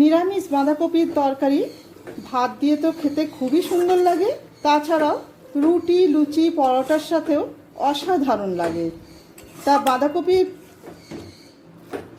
নিরামিষ বাঁধাকপির তরকারি, ভাত দিয়ে তো খেতে খুবই সুন্দর লাগে। তাছাড়াও রুটি, লুচি, পরোটার সাথেও অসাধারণ লাগে। তা বাঁধাকপির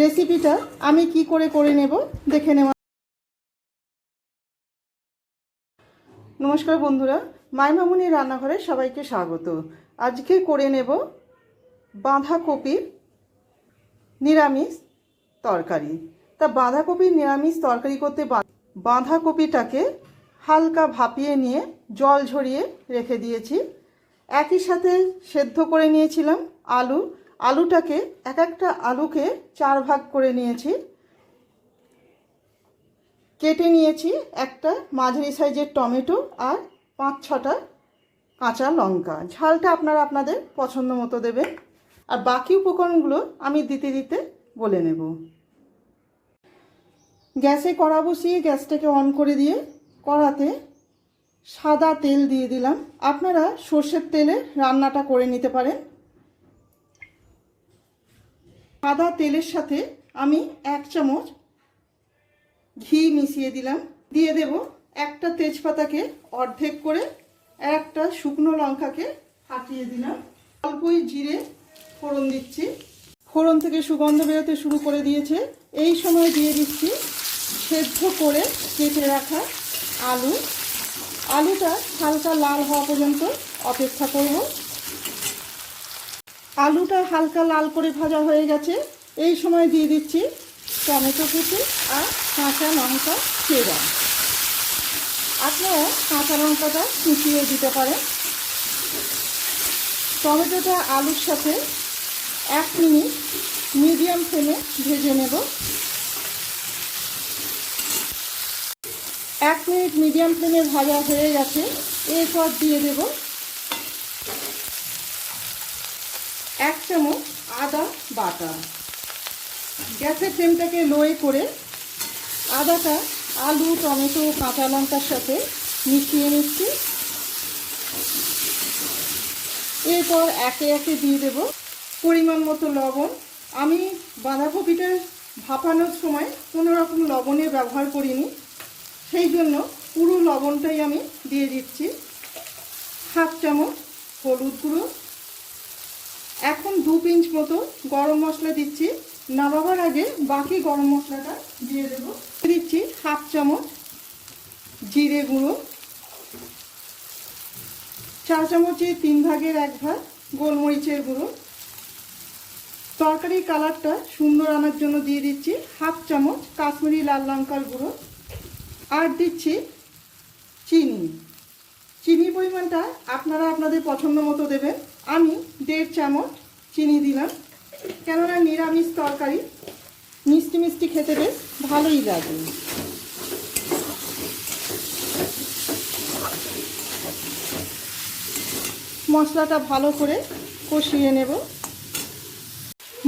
রেসিপিটা আমি কি করে করে নেব দেখে নেওয়া নমস্কার বন্ধুরা, মাইমামুনি রান্নাঘরে সবাইকে স্বাগত। আজকে করে নেব বাঁধাকপির নিরামিষ তরকারি। তা বাঁধাকপির নিরামিষ তরকারি করতে বাঁধাকপিটাকে হালকা ভাপিয়ে নিয়ে জল ঝরিয়ে রেখে দিয়েছি। একই সাথে সেদ্ধ করে নিয়েছিলাম আলু। আলুটাকে এক একটা আলুকে চার ভাগ করে নিয়েছি। কেটে নিয়েছি একটা মাঝারি সাইজের টমেটো আর পাঁচ ছটা কাঁচা লঙ্কা। ঝালটা আপনারা আপনাদের পছন্দ মতো দেবেন। আর বাকি উপকরণগুলো আমি দিতে দিতে বলে নেব। গ্যাসে কড়া বসিয়ে গ্যাসটাকে অন করে দিয়ে কড়াতে সাদা তেল দিয়ে দিলাম। আপনারা সর্ষের তেলে রান্নাটা করে নিতে পারেন। সাদা তেলের সাথে আমি এক চামচ ঘি মিশিয়ে দিলাম। দিয়ে দেব একটা তেজপাতাকে অর্ধেক করে একটা শুকনো লঙ্কাকে ফাটিয়ে দিলাম। অল্পই জিরে ফোড়ন দিচ্ছি। ফোড়ন থেকে সুগন্ধ বেরোতে শুরু করে দিয়েছে। এই সময় দিয়ে দিচ্ছি সেদ্ধ করে কেটে রাখা আলু। আলুটা হালকা লাল হওয়া পর্যন্ত অপেক্ষা করব। আলুটা হালকা লাল করে ভাজা হয়ে গেছে। এই সময় দিয়ে দিচ্ছি টমেটো কুচি আর কাঁচা লঙ্কা চেরা আপনারা কাঁচা লঙ্কাটা কুচিয়ে দিতে পারেন। টমেটোটা আলুর সাথে এক মিনিট মিডিয়াম ফ্লেমে ভেজে নেব। এক মিনিট মিডিয়াম ফ্লেমে ভাজা হয়ে গেছে। এরপর দিয়ে দেব এক চামচ আদা বাটা। গ্যাসের ফ্লেমটাকে লোয়ে করে আদাটা, আলু, টমেটো, কাঁচা লঙ্কার সাথে মিশিয়ে নিচ্ছি। এরপর একে একে দিয়ে দেব পরিমাণ মতো লবণ। আমি বাঁধাকপিটা ভাপানোর সময় কোনো রকম লবণের ব্যবহার করিনি। সেই জন্য পুরো লবণটাই আমি দিয়ে দিচ্ছি। হাফ চামচ হলুদ গুঁড়ো। এখন দু পিঞ্চ মতো গরম মশলা দিচ্ছি। নামাবার আগে বাকি গরম মশলাটা দিয়ে দেব। দিচ্ছি হাফ চামচ জিরে গুঁড়ো। চা চামচে তিন ভাগের এক ভাগ গোলমরিচের গুঁড়ো। তরকারির কালারটা সুন্দর আনার জন্য দিয়ে দিচ্ছি। হাফ চামচ কাশ্মীরি লাল লঙ্কার গুঁড়ো। আর দিচ্ছি চিনি। চিনি পরিমাণটা আপনারা আপনাদের পছন্দ মতো দেবেন। আমি দেড় চামচ চিনি দিলাম। কেননা নিরামিষ তরকারি, মিষ্টি মিষ্টি খেতে বেশ ভালোই লাগে। মশলাটা ভালো করে কষিয়ে নেব।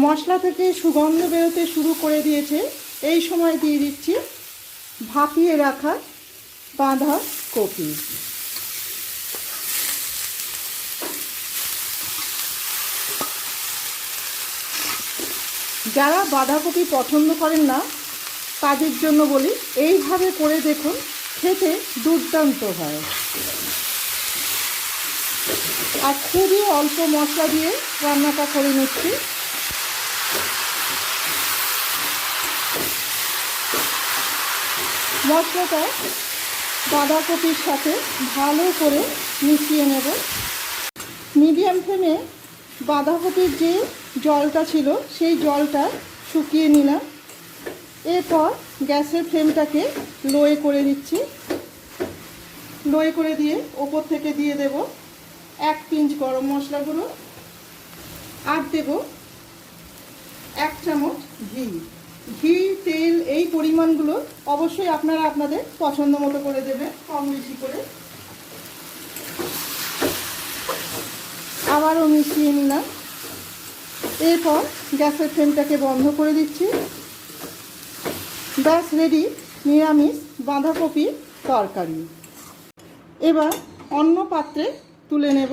মশলা থেকে সুগন্ধ বেরোতে শুরু করে দিয়েছে। এই সময় দিয়ে দিচ্ছি ভাপিয়ে রাখা বাঁধা কপি। যারা বাঁধাকপি পছন্দ করেন না, তাদের জন্য বলি, এইভাবে করে দেখুন, খেতে দুর্দান্ত হয়। আর খুবই অল্প মশলা দিয়ে রান্নাটা করে নিচ্ছি। মশলাটা বাঁধাকপির সাথে ভালো করে মিশিয়ে নেব। মিডিয়াম ফ্লেমে বাঁধাকপির যে জলটা ছিল, সেই জলটা শুকিয়ে নিলাম। এরপর গ্যাসের ফ্লেমটাকে লোয়ে করে দিচ্ছি লোয়ে করে দিয়ে ওপর থেকে দিয়ে দেব এক পিঞ্চ গরম মশলা গুঁড়ো। আর দেব এক চামচ ঘি। ঘি, তেল, এই পরিমাণগুলো অবশ্যই আপনারা আপনাদের পছন্দ মতো করে দেবেন, কম বেশি করে। আবারও মিশিয়ে নিলাম। এরপর গ্যাসের ফ্লেমটাকে বন্ধ করে দিচ্ছি। ব্যাস রেডি নিরামিষ বাঁধাকপি তরকারি। এবার অন্য পাত্রে তুলে নেব।